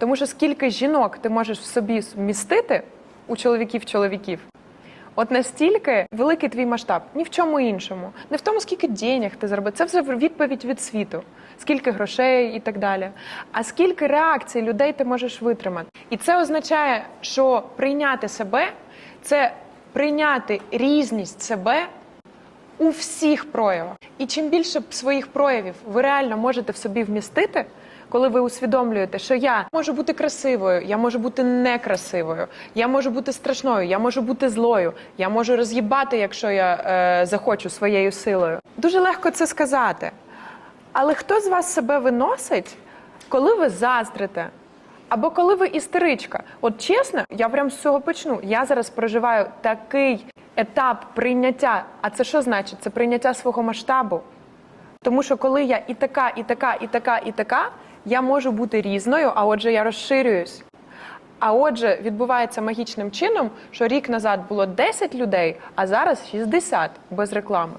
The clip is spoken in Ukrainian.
Тому що скільки жінок ти можеш в собі вмістити у чоловіків чоловіків, от настільки великий твій масштаб, ні в чому іншому, не в тому, скільки денег ти заробив. Це вже відповідь від світу, скільки грошей і так далі. А скільки реакцій людей ти можеш витримати. І це означає, що прийняти себе це прийняти різність себе у всіх проявах. І чим більше своїх проявів ви реально можете в собі вмістити, коли ви усвідомлюєте, що я можу бути красивою, я можу бути некрасивою, я можу бути страшною, я можу бути злою, я можу роз'їбати, якщо я е, захочу своєю силою. Дуже легко це сказати. Але хто з вас себе виносить, коли ви заздрите? Або коли ви істеричка? От чесно, я прям з цього почну. Я зараз проживаю такий етап прийняття. А це що значить? Це прийняття свого масштабу. Тому що коли я і така, і така, і така, і така, я можу бути різною, а отже, я розширююсь. А отже, відбувається магічним чином, що рік назад було 10 людей, а зараз 60 без реклами.